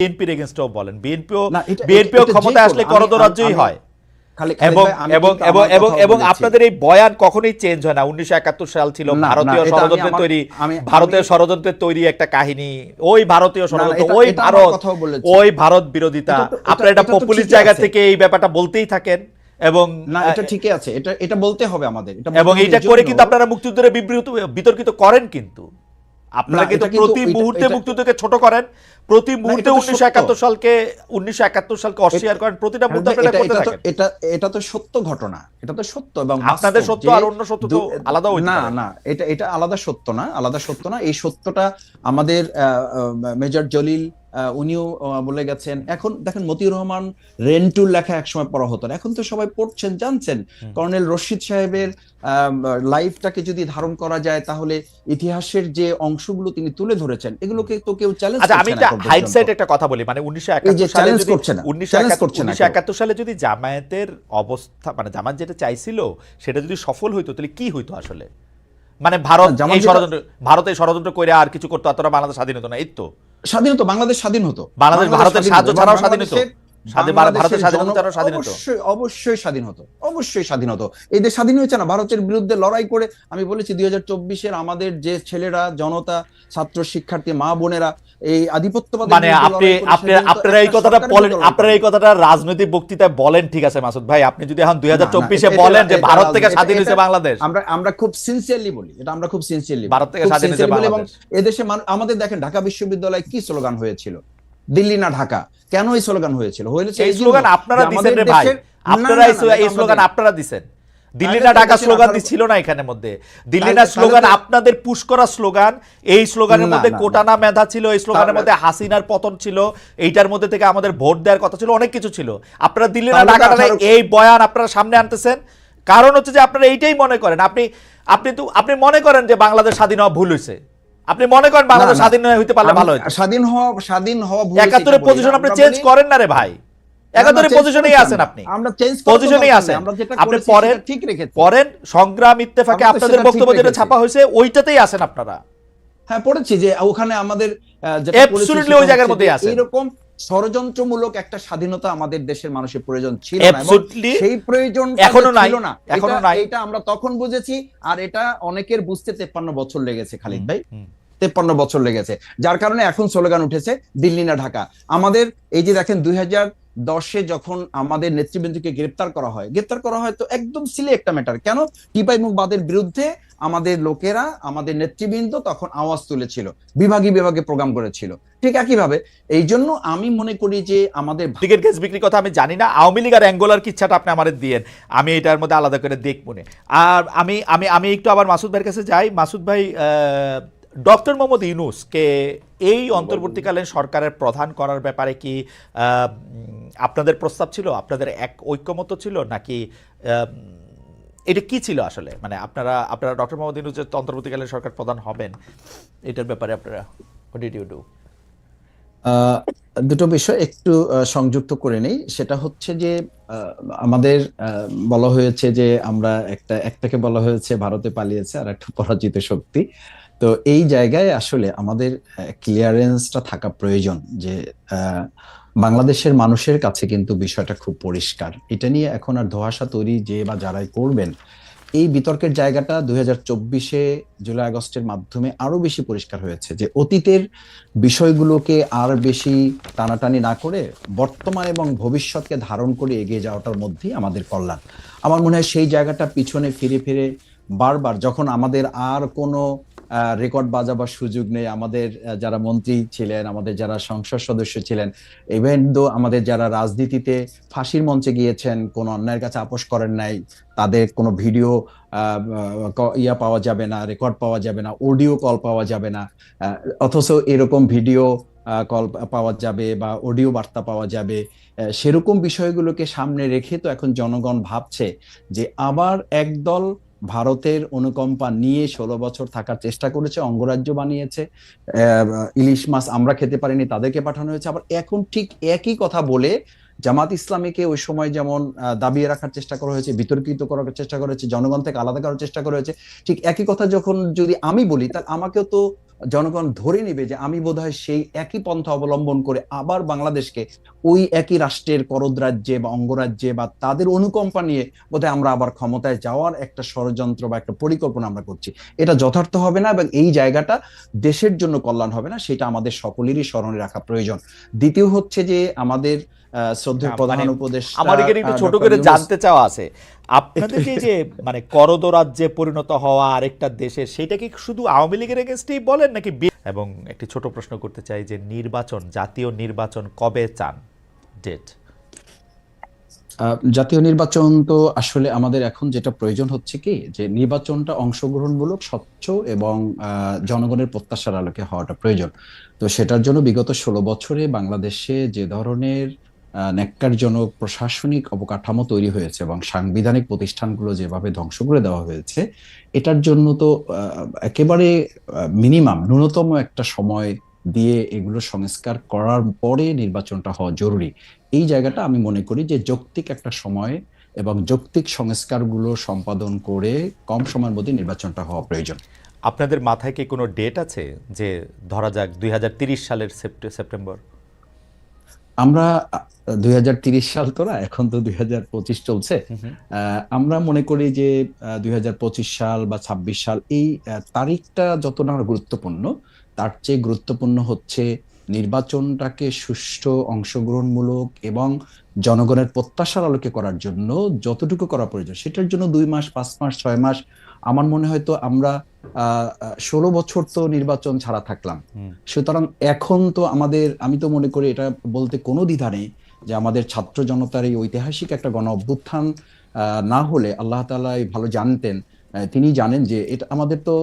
বিএনপির এগেনস্টও বলেন। বিএনপিও বিএনপিও এটা কোনো- আসলে করদরাজ্যই হয়। এবং এবং এবং এবং আপনাদের এই বয়ান কখনোই চেঞ্জ হয় না। উনিশশো সাল ছিল ভারতীয় এটা ষড়যন্ত্রের তৈরি ভারতীয় ষড়যন্ত্রের তৈরি একটা কাহিনী। ওই ভারতীয় ষড়যন্ত্র ওই ভারত ওই ভারত বিরোধিতা। এটা এটা- আপনারা এটা এটা পপুলিস্ট জায়গা থেকে এই ব্যাপারটা বলতেই থাকেন। এবং না এটা ঠিকই আছে। এটা এটা বলতে হবে আমাদের। এবং এইটা করে কিন্তু আপনারা মুক্তিযুদ্ধের বিবৃত বিতর্কিত করেন কিন্তু। আপনারা তো কিন্তু প্রতি মুহূর্তে মুক্তিযুদ্ধকে ছোট করেন। প্রতি মুহূর্তে উনিশশো একাত্তর সালকে উনিশশো একাত্তর সালকে অস্বীকার করেন। প্রতিটা মুহূর্তে এটা- আপনারা এটা- করতে তো- থাকেন। এটা এটা তো সত্য ঘটনা। এটা তো সত্য এবং আপনাদের সত্য আর অন্য সত্য তো আলাদা না। না এটা এটা আলাদা সত্য না আলাদা সত্য না। এই সত্যটা আমাদের মেজর জলিল উনিও বলে গেছেন এখন দেখেন মতিউর রহমান রেন্টুর লেখা একসময় পড়া হতো না। এখন তো সবাই পড়ছেন জানছেন। কর্নেল রশিদ সাহেবের লাইফটাকে যদি ধারণ করা যায় তাহলে ইতিহাসের যে অংশগুলো তিনি তুলে ধরেছেন এগুলোকে তো কেউ চ্যালেঞ্জ আচ্ছা আমি একটা হাইটসাইড একটা কথা বলি। মানে উনিশশো এই যে একাত্তর সালে challenge যদি করছে না, উনিশশো challenge একাত্তর করছে না উনিশশো কেউ। একাত্তর সালে যদি জামায়াতের অবস্থা মানে জামাত যেটা চাইছিল সেটা যদি সফল হইতো তাহলে কি হইতো আসলে? মানে ভারত এই ষড়যন্ত্র ভারত এই ষড়যন্ত্র করে আর কিছু করতো অতটা বাংলাদেশ স্বাধীন হতো না এই তো। স্বাধীন হতো বাংলাদেশ স্বাধীন হতো বাংলাদেশ ভারতের সাহায্য। ছাড়াও স্বাধীন হতো ভারতের স্বাধীনতা স্বাধীন হতো। অবশ্যই স্বাধীন হতো অবশ্যই স্বাধীন হতো। এই দেশ স্বাধীন হয়েছে না ভারতের বিরুদ্ধে লড়াই করে আমি বলেছি দুই হাজার চব্বিশের আমাদের যে ছেলেরা জনতা ছাত্র শিক্ষার্থী মা বোনেরা এই আধিপত্যবাদ মানে আপনি আপনি আপনারা এই কথাটা বলেন আপনারা এই কথাটা রাজনৈতিক বক্তৃতায় বলেন ঠিক আছে মাসুদ ভাই। আপনি যদি এখন দুই হাজার চব্বিশে বলেন যে ভারত থেকে স্বাধীন হয়েছে বাংলাদেশ। আমরা আমরা খুব সিনসিয়ারলি বলি এটা আমরা খুব সিনসিয়ারলি ভারত থেকে স্বাধীন হয়েছে এবং এদেশে আমাদের দেখেন ঢাকা বিশ্ববিদ্যালয়ে কি স্লোগান হয়েছিল? দিল্লি না ঢাকা। কেন এই স্লোগান হয়েছিল? হয়েছে এই স্লোগান আপনারা আমাদের রে ভাই। আপনারা এই স্লোগান আপনারা দিচ্ছেন দিল্লি না ঢাকা স্লোগান আঠারো- ছিল না এখানের মধ্যে। দিল্লি না স্লোগান আপনাদের পুশ করা স্লোগান এই স্লোগানের মধ্যে। কোটানা মেধা ছিল এই স্লোগানের মধ্যে হাসিনার পতন ছিল এইটার মধ্যে থেকে আমাদের ভোট দেওয়ার কথা ছিল অনেক কিছু ছিল। আপনারা দিল্লি না ঢাকা এই বয়ান আপনারা সামনে আনতেছেন। কারণ হচ্ছে যে আপনারা এইটাই মনে করেন। আপনি আপনি তো আপনি মনে করেন যে বাংলাদেশ স্বাধীন হওয়া ভুল হয়েছে। আপনি মনে করেন বাংলাদেশ। স্বাধীন হইতে পারলে ভালো হতো স্বাধীন হওয়া স্বাধীন হওয়া ভুল হয়েছে একাত্তরের এটা বলি না। পজিশন আপনি চেঞ্জ করেন না রে ভাই। একাত্তরের change পজিশনেই আছেন আপনি। আমরা চেঞ্জ পজিশনেই আছেন। আপনি পরের ঠিক রেখেছি। পরেন সংগ্রাম ইত্তেফাকে আপনাদের বক্তব্য যেটা ছাপা হয়েছে ওইটাতেই আছেন আপনারা। হ্যাঁ পড়েছি যে ওখানে আমাদের পড়েছি ওই জায়গার মধ্যেই যে আছেন। এইরকম ষড়যন্ত্রমূলক একটা স্বাধীনতা আমাদের দেশের মানুষের প্রয়োজন ছিল না সেই প্রয়োজন এখনও নাই, না এখনও নাই। এটা আমরা তখন বুঝেছি আর এটা অনেকের বুঝতে তেপ্পান্ন বছর লেগেছে খালিদ ভাই। তেপ্পান্ন বছর লেগেছে। যার কারণে এখন স্লোগান উঠেছে, দিল্লি না ঢাকা। আমাদের এই যে দেখেন, দুই হাজার দশে যখন আমাদের নেতৃবৃন্দকে গ্রেপ্তার করা হয়, গ্রেপ্তার করা হয় তো একদম সিলে একটা ম্যাটার কেন? টিপাই মুখবাদের বিরুদ্ধে আমাদের লোকেরা, আমাদের নেতৃবৃন্দ তখন আওয়াজ তুলেছিল, বিভাগী বিভাগে প্রোগ্রাম করেছিল। ঠিক একইভাবে, এই জন্য আমি মনে করি যে আমাদের টিকিট গ্যাস বিক্রির কথা আমি জানি না, আওয়ামী লীগ আর অ্যাঙ্গোলার কিচ্ছাটা আপনি আমাদের দিয়েন? আমি এটার মধ্যে আলাদা করে দেখব না। আর আমি আমি আমি একটু আবার মাসুদ ভাইয়ের কাছে যাই। মাসুদ ভাই ডক্টর মোহাম্মদ ইউনুসকে এই অন্তর্বর্তীকালীন সরকারের প্রধান করার ব্যাপারে কি আপনাদের প্রস্তাব ছিল? আপনাদের এক ঐক্যমত ছিল? নাকি এটা কি ছিল আসলে? মানে আপনারা আপনারা ডক্টর মোহাম্মদ ইউনুস যে অন্তর্বর্তীকালীন সরকার প্রধান হবেন। এটার ব্যাপারে আপনারা ডিড ইউ ডু দুটো বিষয় একটু সংযুক্ত করে নেই। সেটা হচ্ছে যে আমাদের বলা হয়েছে যে আমরা একটা, একটাকে বলা হয়েছে ভারতে পালিয়েছে, আর একটা পরাজিত শক্তি। তো এই জায়গায় আসলে আমাদের ক্লিয়ারেন্সটা থাকা প্রয়োজন যে বাংলাদেশের মানুষের কাছে কিন্তু বিষয়টা খুব পরিষ্কার। এটা নিয়ে এখন আর ধোয়াশা তৈরি যে বা যারাই করবেন, এই বিতর্কের জায়গাটা দুই হাজার চব্বিশে জুলাই আগস্টের মাধ্যমে আরও বেশি পরিষ্কার হয়েছে যে, অতীতের বিষয়গুলোকে আর বেশি টানাটানি না করে বর্তমান এবং ভবিষ্যৎকে ধারণ করে এগিয়ে যাওয়াটার মধ্যেই আমাদের কল্যাণ। আমার মনে হয় সেই জায়গাটা পিছনে ফিরে ফিরে বারবার যখন আমাদের আর কোনো রেকর্ড বাজাবার সুযোগ নেই। আমাদের যারা মন্ত্রী ছিলেন, আমাদের যারা সংসদ সদস্য ছিলেন ইভেন দো আমাদের যারা রাজনীতিতে ফাঁসির মঞ্চে গিয়েছেন, কোন অন্যায়ের কাছে আপোষ করেন নাই, তাদের কোনো ভিডিও ইয়া পাওয়া যাবে না রেকর্ড পাওয়া যাবে না অডিও কল পাওয়া যাবে না। অথচ এরকম ভিডিও কল পাওয়া যাবে বা অডিও বার্তা পাওয়া যাবে সেরকম বিষয়গুলোকে সামনে রেখে তো এখন জনগণ ভাবছে যে আবার একদল ভারতের অনুকম্পা নিয়ে ষোলো বছর থাকার চেষ্টা করেছে, অঙ্গরাজ্য বানিয়েছে ইলিশ মাছ আমরা খেতে পারিনি, তাদেরকে পাঠানো হয়েছে। আবার এখন ঠিক একই কথা বলে জামাত ইসলামীকে ওই সময় যেমন দাবিয়ে রাখার চেষ্টা করা হয়েছে, বিতর্কিত করার চেষ্টা করা হয়েছে জনগণ থেকে আলাদা করার চেষ্টা করা হয়েছে, ঠিক একই কথা যখন যদি আমি বলি, তাহলে আমাকেও তো জনগণ ধরে নেবে যে আমি বোধহয় সেই একই পন্থা অবলম্বন করে আবার বাংলাদেশকে ওই একই রাষ্ট্রের করদ রাজ্যে বা অঙ্গরাজ্যে বা তাদের অনুকম্পা নিয়ে বোধহয় আমরা আবার ক্ষমতায় যাওয়ার একটা ষড়যন্ত্র বা একটা পরিকল্পনা আমরা করছি। এটা যথার্থ হবে না এবং এই জায়গাটা দেশের জন্য কল্যাণ হবে না, সেটা আমাদের সকলেরই স্মরণে রাখা প্রয়োজন। দ্বিতীয় হচ্ছে যে আমাদের শ্রদ্ধেয় প্রধান মানে উপদেষ্টা আমার এখানে একটু ছোট করে জানতে চাওয়া আছে। আপনাদের যে যে মানে করদ রাজ্যে পরিণত হওয়া আরেকটা দেশে সেটা কি শুধু আওয়ামী লীগের এগেনস্টেই বলেন নাকি এবং একটি ছোট প্রশ্ন করতে চাই যে নির্বাচন জাতীয় নির্বাচন কবে চান? ডেট জাতীয় নির্বাচন তো আসলে আমাদের এখন যেটা প্রয়োজন হচ্ছে কি যে নির্বাচনটা অংশগ্রহণমূলক স্বচ্ছ এবং আহ, জনগণের প্রত্যাশার আলোকে হওয়াটা প্রয়োজন। তো সেটার জন্য বিগত ষোলো বছরে বাংলাদেশে যে ধরনের ন্যাক্কারজনক প্রশাসনিক অবকাঠামো তৈরি হয়েছে এবং সাংবিধানিক প্রতিষ্ঠানগুলো যেভাবে ধ্বংস করে দেওয়া হয়েছে, এটার জন্য তো একেবারে মিনিমাম ন্যূনতম একটা সময় দিয়ে এগুলো সংস্কার করার পরে নির্বাচনটা হওয়া জরুরি। এই জায়গাটা আমি মনে করি যে যৌক্তিক একটা সময় এবং যৌক্তিক সংস্কারগুলো সম্পাদন করে কম সময়ের মধ্যে নির্বাচনটা হওয়া প্রয়োজন। আপনাদের মাথায় কি কোনো ডেট আছে যে ধরা যাক দুই সালের সেপ্টে- সেপ্টেম্বর? আমরা দুই সাল তো না এখন তো দুই হাজার পঁচিশ চলছে। আমরা মনে করি যে দু হাজার পঁচিশ সাল বা ২৬ সাল এই তারিখটা যত না গুরুত্বপূর্ণ তার চেয়ে গুরুত্বপূর্ণ হচ্ছে নির্বাচনটাকে সুষ্ঠু অংশগ্রহণমূলক এবং জনগণের প্রত্যাশার আলোকে করার জন্য যতটুকু করা প্রয়োজন সেটার জন্য দুই মাস পাঁচ মাস ছয় মাস আমার মনে হয় তো আমরা ষোলো বছর তো নির্বাচন ছাড়া থাকলাম। সুতরাং এখন তো আমাদের আমি তো মনে করি এটা বলতে কোনো দ্বিধা নেই যে আমাদের ছাত্র জনতার এই ঐতিহাসিক একটা গণ অভ্যুত্থান আহ, না হলে আল্লাহ এই ভালো জানতেন তিনি জানেন যে এটা আমাদের তো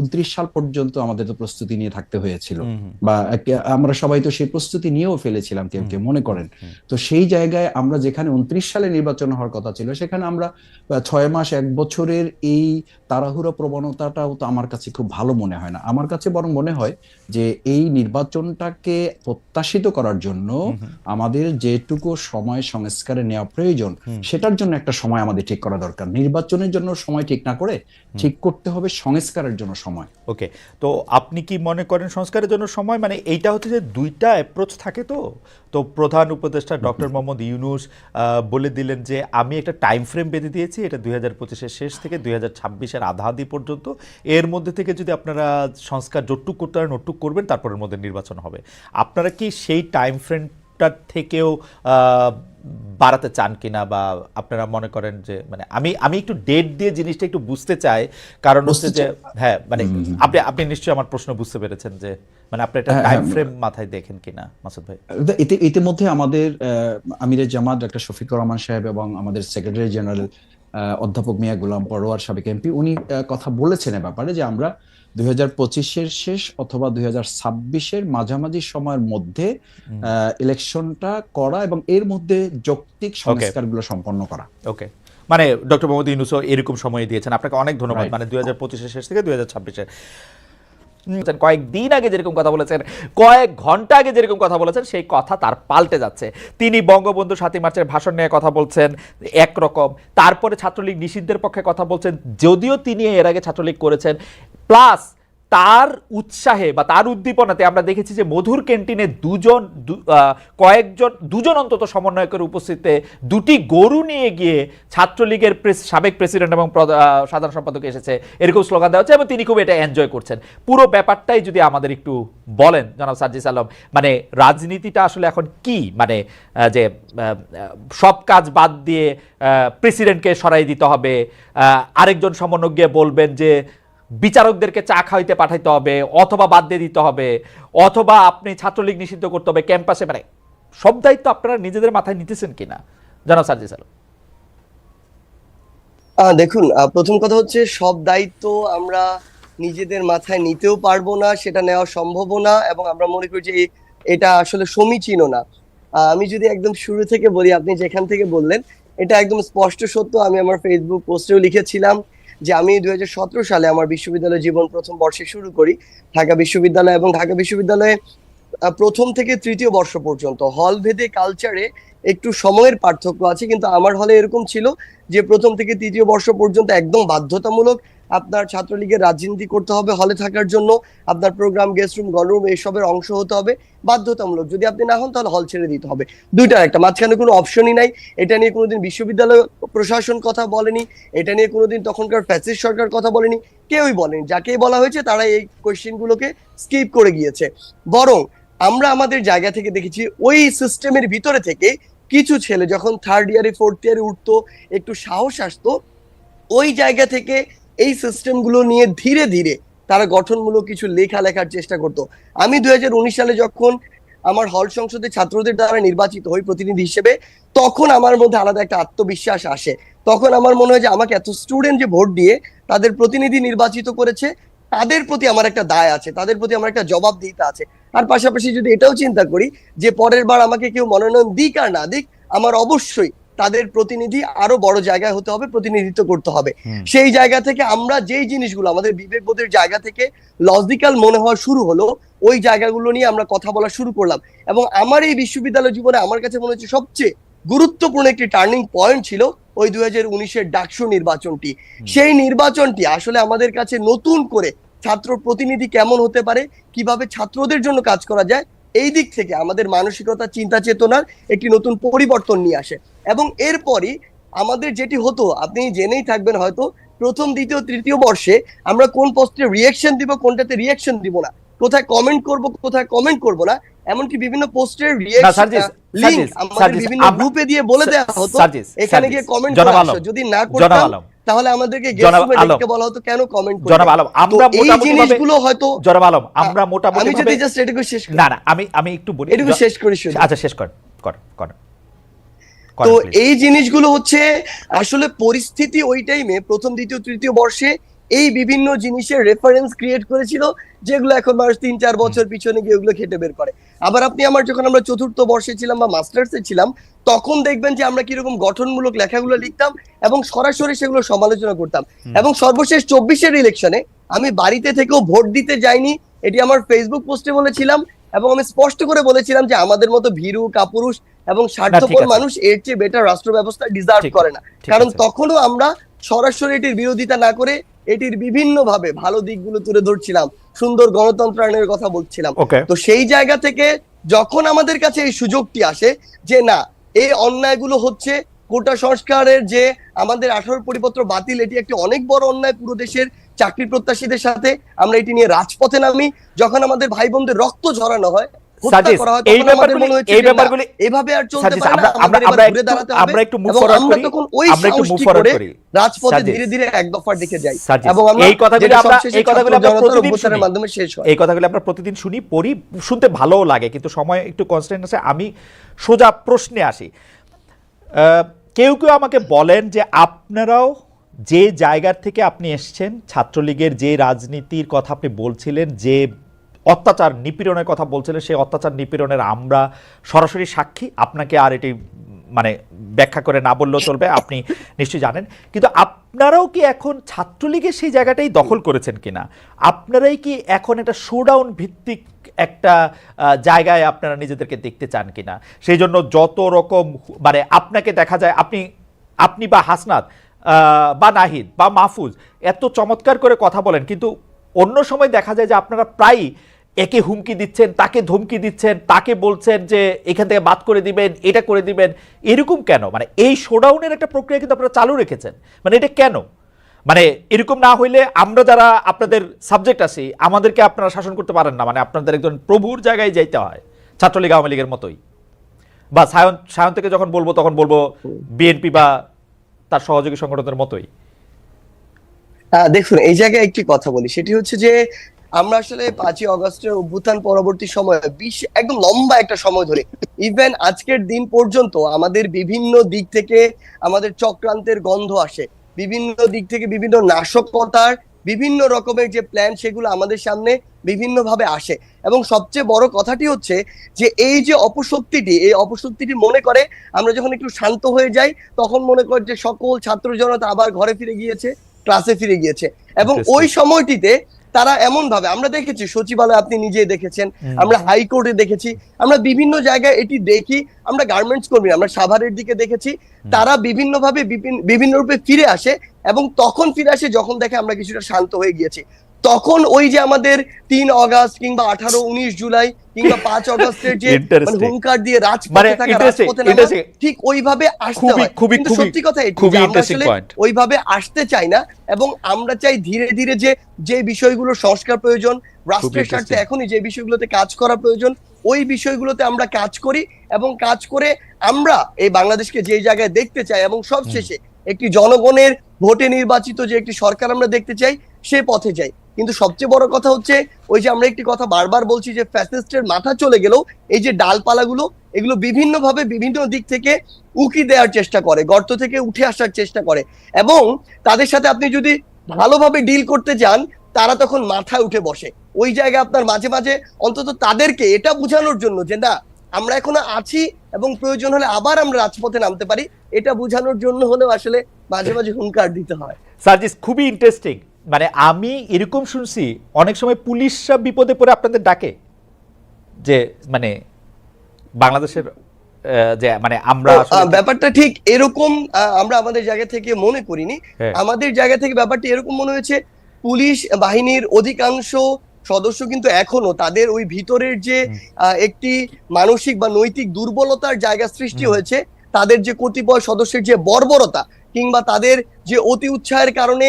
উনত্রিশ সাল পর্যন্ত আমাদের তো প্রস্তুতি নিয়ে থাকতে হয়েছিল। বা আমরা সবাই তো সেই প্রস্তুতি নিয়েও ফেলেছিলাম কেউ কেউ মনে করেন। তো সেই জায়গায় আমরা যেখানে উনত্রিশ সালে নির্বাচন হওয়ার কথা ছিল সেখানে আমরা ছয় মাস এক বছরের এই তাড়াহুড়ো প্রবণতাটাও তো আমার কাছে খুব ভালো মনে হয় না। আমার কাছে বরং মনে হয় যে এই নির্বাচনটাকে প্রত্যাশিত করার জন্য আমাদের যেটুকু সময় সংস্কারে নেওয়া প্রয়োজন সেটার জন্য একটা সময় আমাদের ঠিক করা দরকার। নির্বাচনের জন্য সময় ঠিক না করে ঠিক করতে হবে সংস্কারের জন্য সময়। ওকে তো আপনি কি মনে করেন সংস্কারের জন্য সময়? মানে এইটা হচ্ছে যে দুইটা অ্যাপ্রোচ থাকে তো? তো প্রধান উপদেষ্টা ডক্টর মোহাম্মদ ইউনুস আহ, বলে দিলেন যে আমি একটা টাইম ফ্রেম বেঁধে দিয়েছি এটা দুই হাজার পঁচিশের শেষ থেকে দুই হাজার ছাব্বিশের আধাআধি পর্যন্ত। এর মধ্যে থেকে যদি আপনারা সংস্কার জটুক করতে পারেন ওটুক করবেন তারপরের মধ্যে নির্বাচন হবে। আপনারা কি সেই টাইম ফ্রেমটার থেকেও বাড়াতে চান কিনা বা আপনারা মনে করেন যে মানে আমি আমি একটু ডেট দিয়ে জিনিসটা একটু বুঝতে চাই। কারণ হচ্ছে যে হ্যাঁ মানে আপনি আপনি নিশ্চয়ই আমার প্রশ্ন বুঝতে পেরেছেন যে মানে আপনি একটা হ্যাঁ, টাইম হ্যাঁ। ফ্রেম মাথায় দেখেন কিনা মাসুদ ভাই? এতে ইতিমধ্যে আমাদের আহ, আমিরের জামাত ডক্টর শফিকুর রহমান সাহেব এবং আমাদের সেক্রেটারি জেনারেল অধ্যাপক মিয়া গুলাম পরোয়ার সাবেক এমপি উনি আহ, কথা বলেছেন এ ব্যাপারে যে আমরা দুই হাজার পঁচিশের শেষ অথবা দুই হাজার ছাব্বিশের মাঝামাঝি সময়ের মধ্যে ইলেকশনটা করা এবং এর মধ্যে যৌক্তিক সংস্কারগুলো সম্পন্ন করা। ওকে মানে ডক্টর মোহাম্মদ ইউনুসও এরকম সময় দিয়েছেন। আপনাকে অনেক ধন্যবাদ। মানে দুই হাজার পঁচিশের শেষ থেকে দুই হাজার ছাব্বিশের কয়েকদিন আগে যেরকম কথা বলেছেন কয়েক ঘণ্টা আগে যেরকম কথা বলেছেন সেই কথা তার পাল্টে যাচ্ছে। তিনি বঙ্গবন্ধু সাতই মার্চের ভাষণ নিয়ে কথা বলছেন একরকম। তারপরে ছাত্রলীগ নিষিদ্ধের পক্ষে কথা বলছেন যদিও তিনি এর আগে ছাত্রলীগ করেছেন। প্লাস তার উৎসাহে বা তার উদ্দীপনাতে আমরা দেখেছি যে মধুর ক্যান্টিনে দুজন কয়েকজন, দুজন অন্তত সমন্বয়কের উপস্থিতিতে দুটি গরু নিয়ে গিয়ে ছাত্রলীগের সাবেক প্রেসিডেন্ট এবং সাধারণ সম্পাদক এসেছে, এরকম স্লোগান দেওয়া হচ্ছে এবং তিনি খুব এটা এনজয় করছেন। পুরো ব্যাপারটাই যদি আমাদের একটু বলেন, জনাব সার্জিস আলম মানে রাজনীতিটা আসলে এখন কি? মানে যে সব কাজ বাদ দিয়ে প্রেসিডেন্টকে সরাই দিতে হবে আরেকজন সমন্বয়ক গিয়ে বলবেন যে বিচারকদেরকে চা খাইতে পাঠাইতে হবে অথবা বাদ দিয়ে দিতে হবে অথবা আপনি ছাত্রলীগ নিষিদ্ধ করতে হবে ক্যাম্পাসে। মানে সব দায়িত্ব আপনারা নিজেদের মাথায় নিতেছেন কিনা? জানাব সার্জিস আলম। আহ, দেখুন প্রথম কথা হচ্ছে সব দায়িত্ব আমরা নিজেদের মাথায় নিতেও পারব না সেটা নেওয়া সম্ভবও না এবং আমরা মনে করি যে এটা আসলে সমীচীনও না। আমি যদি একদম শুরু থেকে বলি আপনি যেখান থেকে বললেন এটা একদম স্পষ্ট সত্য আমি আমার ফেসবুক পোস্টেও লিখেছিলাম। যে আমি দুই সালে আমার বিশ্ববিদ্যালয় জীবন প্রথম বর্ষে শুরু করি, ঢাকা বিশ্ববিদ্যালয় এবং ঢাকা বিশ্ববিদ্যালয়ে প্রথম থেকে তৃতীয় বর্ষ পর্যন্ত। হল ভেদে কালচারে একটু সময়ের পার্থক্য আছে, কিন্তু আমার হলে এরকম ছিল যে প্রথম থেকে তৃতীয় বর্ষ পর্যন্ত একদম বাধ্যতামূলক আপনার ছাত্রলীগের রাজনীতি করতে হবে, হলে থাকার জন্য আপনার প্রোগ্রাম গেস্ট রুম গণরুম এইসবের অংশ হতে হবে, বাধ্যতামূলক। যদি আপনি না হন, তাহলে হল ছেড়ে দিতে হবে। দুইটার একটা, মাঝখানে কোনো অপশনই নাই। এটা নিয়ে কোনোদিন বিশ্ববিদ্যালয় প্রশাসন কথা বলেনি। এটা নিয়ে কোনোদিন তখনকার ফ্যাসিস্ট সরকার কথা বলেনি। কেউই বলেনি। যাকেই বলা হয়েছে তারা এই কোয়েশ্চেন গুলোকে স্কিপ করে গিয়েছে। বরং, আমরা আমাদের জায়গা থেকে দেখেছি, ওই সিস্টেমের ভিতরে থেকে কিছু ছেলে যখন থার্ড ইয়ারে ফোর্থ ইয়ারে উঠতো, একটু সাহস আসতো, ওই জায়গা থেকে এই সিস্টেমগুলো নিয়ে ধীরে ধীরে তারা গঠনমূলক কিছু লেখা লেখার চেষ্টা করতো। আমি দুই সালে যখন আমার হল সংসদে ছাত্রদের দ্বারা নির্বাচিত হই প্রতিনিধি হিসেবে, তখন আমার মধ্যে আলাদা একটা আত্মবিশ্বাস আসে। তখন আমার মনে হয় যে আমাকে এত স্টুডেন্ট যে ভোট দিয়ে তাদের প্রতিনিধি নির্বাচিত করেছে, তাদের প্রতি আমার একটা দায় আছে, তাদের প্রতি আমার একটা জবাবদিহিতা আছে। আর পাশাপাশি যদি এটাও চিন্তা করি যে পরের বার আমাকে কেউ মনোনয়ন দিক আর না দিক, আমার অবশ্যই তাদের প্রতিনিধি আরও বড় জায়গায় হতে হবে প্রতিনিধিত্ব করতে হবে। সেই জায়গা থেকে আমরা যেই জিনিসগুলো আমাদের বিবেকবোধের জায়গা থেকে লজিক্যাল মনে হওয়া শুরু হলো ওই জায়গাগুলো নিয়ে আমরা কথা বলা শুরু করলাম। এবং আমার এই বিশ্ববিদ্যালয় জীবনে আমার কাছে মনে হচ্ছে সবচেয়ে গুরুত্বপূর্ণ একটি টার্নিং পয়েন্ট ছিল ওই দুই হাজার উনিশের ডাকসু নির্বাচনটি। সেই নির্বাচনটি আসলে আমাদের কাছে নতুন করে ছাত্র প্রতিনিধি কেমন হতে পারে কীভাবে ছাত্রদের জন্য কাজ করা যায় এই দিক থেকে আমাদের মানসিকতা চিন্তা চেতনার একটি নতুন পরিবর্তন নিয়ে আসে। এবং এরপরই আমাদের যেটি হতো আপনি জেনেই থাকবেন হয়তো প্রথম দ্বিতীয় তৃতীয় বর্ষে আমরা কোন পোস্টে রিয়েকশন দিব কোনটাতে রিয়েকশন দিব না। কোথায় কমেন্ট করব কোথায় কমেন্ট করব না এমনকি বিভিন্ন পোস্টের না, লিংক আমাদের বিভিন্ন গ্রুপে দিয়ে বলে দেওয়া হতো এখানে গিয়ে কমেন্ট জনাব করে আসো। যদি না করতাম তাহলে আমাদেরকে জনাব গেস্ট আলম, ডেকে বলা হতো কেন কমেন্ট জনাব আলম আমরা এই মোটামুটি জিনিসগুলো হয়তো জনাব আলম আমরা মোটামুটি আমি যদি ভাবে- জাস্ট এটুকু শেষ করি। না না আমি আমি একটু বলি এটুকু শেষ করি আচ্ছা শেষ কর কর কর কর, তো এই জিনিসগুলো হচ্ছে আসলে পরিস্থিতি ওই টাইমে প্রথম দ্বিতীয় তৃতীয় বর্ষে এই বিভিন্ন জিনিসের রেফারেন্স ক্রিয়েট করেছিল যেগুলো এখন মানুষ তিন চার বছর পিছনে গিয়ে ওগুলো খেটে বের করে। আবার আপনি আমার যখন আমরা চতুর্থ বর্ষে ছিলাম বা মাস্টার্সে ছিলাম তখন দেখবেন যে আমরা কীরকম গঠনমূলক লেখাগুলো লিখতাম এবং সরাসরি সেগুলো সমালোচনা করতাম। এবং সর্বশেষ চব্বিশের ইলেকশনে আমি বাড়িতে থেকেও ভোট দিতে যাইনি এটি আমার ফেসবুক পোস্টে বলেছিলাম এবং আমি স্পষ্ট করে বলেছিলাম যে আমাদের মতো ভীরু কাপুরুষ এবং স্বার্থপর মানুষ এর চেয়ে বেটার রাষ্ট্র ব্যবস্থা ডিজার্ভ করে না। কারণ। তখনও আমরা সরাসরি এটির বিরোধিতা না করে এটির বিভিন্ন ভাবে ভালো দিকগুলো তুলে ধরছিলাম। সুন্দর গণতন্ত্রায়নের কথা বলছিলাম। তো সেই জায়গা থেকে যখন আমাদের কাছে এই সুযোগটি আসে যে না এই অন্যায়গুলো হচ্ছে কোটা সংস্কারের যে আমাদের আঠারো পরিপত্র বাতিল এটি একটি অনেক বড় অন্যায় পুরো দেশের চাকরি প্রত্যাশীদের সাথে আমরা এটি নিয়ে রাজপথে নামি। যখন আমাদের ভাই বোনদের রক্ত ঝরানো হয় হত্যা সাজিস, করা এই ব্যাপারগুলি- এই ব্যাপারগুলি এভাবে আর চলতে পারে না আমরা আমরা আমরা একটু দাঁড়াতে হবে। আমরা একটু মুভ ফরওয়ার্ড করি। আমরা একটু মুভ ফরওয়ার্ড করি রাজপথে ধীরে ধীরে এক দফার দিকে যাই। এবং এই কথাগুলি আমরা এই কথাগুলি আমরা প্রতিদিন শুনি। মাধ্যমে শেষ হয়। এই কথাগুলো আমরা প্রতিদিন শুনি পড়ি শুনতে ভালোও লাগে কিন্তু সময় একটু কনস্ট্যান্ট আছে আমি সোজা প্রশ্নে আসি। আহ, কেউ কেউ আমাকে বলেন যে আপনারাও যে জায়গার থেকে আপনি এসছেন ছাত্রলীগের যে রাজনীতির কথা আপনি বলছিলেন যে অত্যাচার নিপীড়নের কথা বলছিলেন, সেই অত্যাচার নিপীড়নের আমরা সরাসরি সাক্ষী। আপনাকে আর এটি মানে ব্যাখ্যা করে না বললেও চলবে, আপনি নিশ্চয়ই জানেন। কিন্তু আপনারাও কি এখন ছাত্রলীগের সেই জায়গাটাই দখল করেছেন কিনা? আপনারাই কি এখন একটা শোডাউন ভিত্তিক একটা জায়গায় আপনারা নিজেদেরকে দেখতে চান কিনা? সেই জন্য যত রকম মানে আপনাকে দেখা যায়, আপনি আপনি বা হাসনাত বা নাহিদ, বা মাহফুজ, এত চমৎকার করে কথা বলেন, কিন্তু অন্য সময় দেখা যায় যে আপনারা প্রায়ই একে হুমকি দিচ্ছেন, তাকে ধমকি দিচ্ছেন, তাকে বলছেন যে এখান থেকে বাদ করে দিবেন, এটা করে দিবেন, এরকম কেন? মানে এই শোডাউনের একটা প্রক্রিয়া কিন্তু আপনারা চালু রেখেছেন। মানে এটা কেন? মানে এরকম না হইলে আমরা যারা আপনাদের সাবজেক্ট আছি, আমাদেরকে আপনারা শাসন করতে পারেন না। মানে আপনাদের একজন প্রভুর জায়গায় যাইতে হয়, ছাত্রলীগ, আওয়ামী লীগের মতোই। বা সায়ন সায়ন থেকে যখন বলব, তখন বলব বিএনপি বা তার সহযোগী সংগঠনের মতোই। দেখুন, এই জায়গায় একটি কথা বলি। সেটি হচ্ছে যে আমরা আসলে পাঁচই অগস্টের অভ্যুত্থান পরবর্তী সময়ে বিশ একদম লম্বা একটা সময় ধরে ইভেন আজকের দিন পর্যন্ত আমাদের বিভিন্ন দিক থেকে আমাদের চক্রান্তের গন্ধ আসে। বিভিন্ন দিক থেকে বিভিন্ন নাশকতার বিভিন্ন রকমের যে প্ল্যান সেগুলো আমাদের সামনে বিভিন্ন ভাবে আসে। এবং সবচেয়ে বড় কথাটি হচ্ছে যে এই যে অপশক্তিটি এই অপশক্তিটি মনে করে আমরা যখন একটু শান্ত হয়ে যাই তখন মনে করে যে সকল ছাত্র জনতা আবার ঘরে ফিরে গিয়েছে ক্লাসে ফিরে গিয়েছে। এবং ওই সময়টিতে তারা এমন ভাবে আমরা দেখেছি সচিবালয় আপনি নিজে দেখেছেন। আমরা হাইকোর্টে দেখেছি আমরা বিভিন্ন জায়গায় এটি দেখি আমরা গার্মেন্টস কর্মী আমরা সাভারের দিকে দেখেছি তারা বিভিন্নভাবে বিভিন্ন রূপে ফিরে আসে এবং তখন ফিরে আসে যখন দেখে আমরা কিছুটা শান্ত হয়ে গিয়েছি তখন ওই যে আমাদের তিন অগাস্ট কিংবা আঠারো উনিশ জুলাই কিংবা পাঁচ অগস্টের যে মানে হুঙ্কার দিয়ে মানে রাজপথে থাকা রাজপথে ঠিক ওইভাবে আসতে হয়। কিন্তু সত্যি কথা খুবই আসলে ওইভাবে আসতে চাই না এবং আমরা চাই ধীরে ধীরে যে যে বিষয়গুলো সংস্কার প্রয়োজন রাষ্ট্রের স্বার্থে এখনই যে বিষয়গুলোতে কাজ করা প্রয়োজন ওই বিষয়গুলোতে আমরা কাজ করি এবং কাজ করে আমরা এই বাংলাদেশকে যে জায়গায় দেখতে চাই এবং সবশেষে একটি জনগণের ভোটে নির্বাচিত যে একটি সরকার আমরা দেখতে চাই সে পথে যাই। কিন্তু সবচেয়ে বড় কথা হচ্ছে, ওই যে আমরা একটি কথা বারবার বলছি যে ফ্যাসিস্টের মাথা চলে গেলেও এই যে ডালপালাগুলো, এগুলো বিভিন্নভাবে বিভিন্ন দিক থেকে উকি দেওয়ার চেষ্টা করে, গর্ত থেকে উঠে আসার চেষ্টা করে এবং তাদের সাথে আপনি যদি ভালোভাবে ডিল করতে যান, তারা তখন মাথায় উঠে বসে। ওই জায়গায় আপনার মাঝে মাঝে অন্তত তাদেরকে এটা বোঝানোর জন্য যে না, আমরা এখনও আছি এবং প্রয়োজন হলে আবার আমরা রাজপথে নামতে পারি, এটা বোঝানোর জন্য হলেও আসলে মাঝে মাঝে হুঙ্কার দিতে হয়। সার্জিস, খুবই ইন্টারেস্টিং মানে আমি এরকম শুনছি অনেক সময় পুলিশরা বিপদে পড়ে আপনাদের ডাকে যে মানে বাংলাদেশের যে মানে আমরা ব্যাপারটা ঠিক এরকম আমরা আমাদের জায়গা থেকে মনে করিনি। হ্যাঁ। আমাদের জায়গা থেকে ব্যাপারটা এরকম মনে হয়েছে পুলিশ বাহিনীর অধিকাংশ সদস্য কিন্তু এখনও তাদের ওই ভিতরের যে একটি মানসিক বা নৈতিক দুর্বলতার জায়গা সৃষ্টি হয়েছে তাদের যে কতিপয় সদস্যের যে বর্বরতা কিংবা তাদের যে অতি উৎসাহের কারণে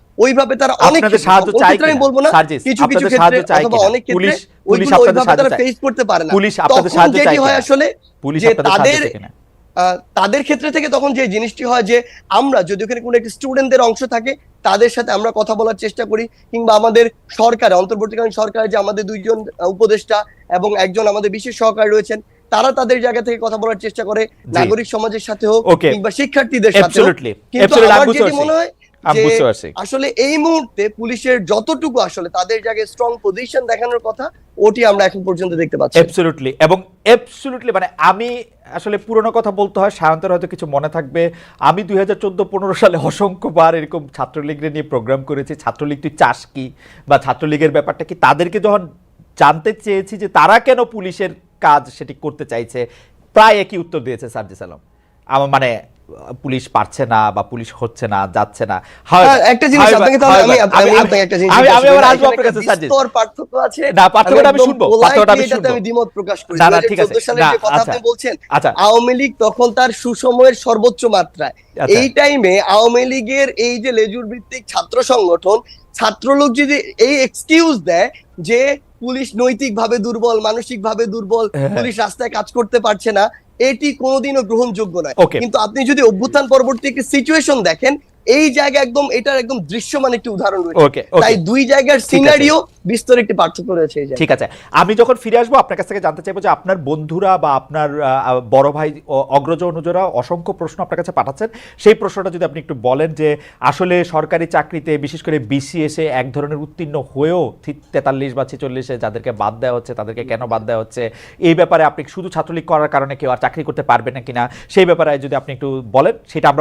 ওইভাবে তারা অনেক সাহায্য চাই আমি বলব না কিছু কিছু ক্ষেত্রে অথবা অনেক ক্ষেত্রে পুলিশ আপনাদের সাহায্য ফেস করতে পারে না। পুলিশ আপনাদের সাহায্য চাই হয় আসলে পুলিশ আপনাদের তাদের ক্ষেত্রে থেকে তখন যে জিনিসটি হয় যে আমরা যদি ওখানে কোনো একটি স্টুডেন্টদের অংশ থাকে তাদের সাথে আমরা কথা বলার চেষ্টা করি কিংবা আমাদের সরকারে অন্তর্বর্তীকালীন সরকারে যে আমাদের দুইজন উপদেষ্টা এবং একজন আমাদের বিশেষ সহকারী রয়েছেন তারা তাদের জায়গা থেকে কথা বলার চেষ্টা করে নাগরিক সমাজের সাথে হোক কিংবা শিক্ষার্থীদের সাথে কিন্তু আমার যেটি মনে হয় আসলে এই মুহূর্তে পুলিশের যতটুকু আসলে তাদের জায়গায় স্ট্রং পজিশন দেখানোর কথা ওটি আমরা এখন পর্যন্ত দেখতে পাচ্ছি। অ্যাবসলিউটলি এবং অ্যাবসলিউটলি মানে আমি আসলে পুরনো কথা বলতে হয় সায়ন্তের হয়তো কিছু মনে থাকবে। আমি দুই হাজার চোদ্দ পনেরো সালে অসংখ্যবার এরকম ছাত্রলীগের নিয়ে প্রোগ্রাম করেছি ছাত্রলীগ তুই চাস কি বা ছাত্রলীগের ব্যাপারটা কি? তাদেরকে যখন জানতে চেয়েছি যে তারা কেন পুলিশের কাজ সেটি করতে চাইছে প্রায় একই উত্তর দিয়েছে সার্জিস আলম। আমার মানে পুলিশ পারছে না বা পুলিশ হচ্ছে না যাচ্ছে না হ্যাঁ, একটা জিনিস আপনাকে আমি আপনাকে একটা জিনিস আমি আমি আবার আসব আপনার কাছে বিস্তর পার্থক্য আছে না, পার্থক্যটা আমি শুনব, পার্থক্যটা আমি শুনব। আমি দ্বিমত প্রকাশ করি না, না, ঠিক আছে। না, কথা আচ্ছা। আপনি বলছেন আচ্ছা। আওয়ামী লীগ তখন তার সুসময়ের সর্বোচ্চ মাত্রায় আচ্ছা। এই টাইমে আওয়ামী লীগের এই যে লেজুর ভিত্তিক ছাত্র সংগঠন ছাত্রলোক যদি এই এক্সকিউজ দেয় যে পুলিশ নৈতিকভাবে দুর্বল মানসিকভাবে দুর্বল হ্যাঁ। পুলিশ রাস্তায় কাজ করতে পারছে না এটি কোনোদিনও গ্রহণযোগ্য নয়। কিন্তু আপনি যদি অভ্যুত্থান পরবর্তী একটি সিচুয়েশন দেখেন এই জায়গা একদম এটার একদম দৃশ্যমান একটি উদাহরণ রয়েছে। ওকে তাই দুই জায়গার সিনারিও বিস্তর একটি পার্থক্য রয়েছে এই ঠিক আছে। আমি যখন ফিরে আসব আপনার কাছ থেকে জানতে চাইব যে আপনার বন্ধুরা বা আপনার বড় ভাই অগ্রজ অনুজরা অসংখ্য প্রশ্ন আপনার কাছে পাঠাচ্ছেন। সেই প্রশ্নটা যদি আপনি একটু বলেন যে আসলে সরকারি চাকরিতে বিশেষ করে বিসিএসে এক ধরনের উত্তীর্ণ হয়েও তেতাল্লিশ বা ছেচল্লিশে যাদেরকে বাদ দেওয়া হচ্ছে তাদেরকে কেন বাদ দেওয়া হচ্ছে এই ব্যাপারে আপনি শুধু ছাত্রলীগ করার কারণে কেউ আর চাকরি করতে পারবে না কিনা সেই ব্যাপারে যদি আপনি একটু বলেন সেটা আমরা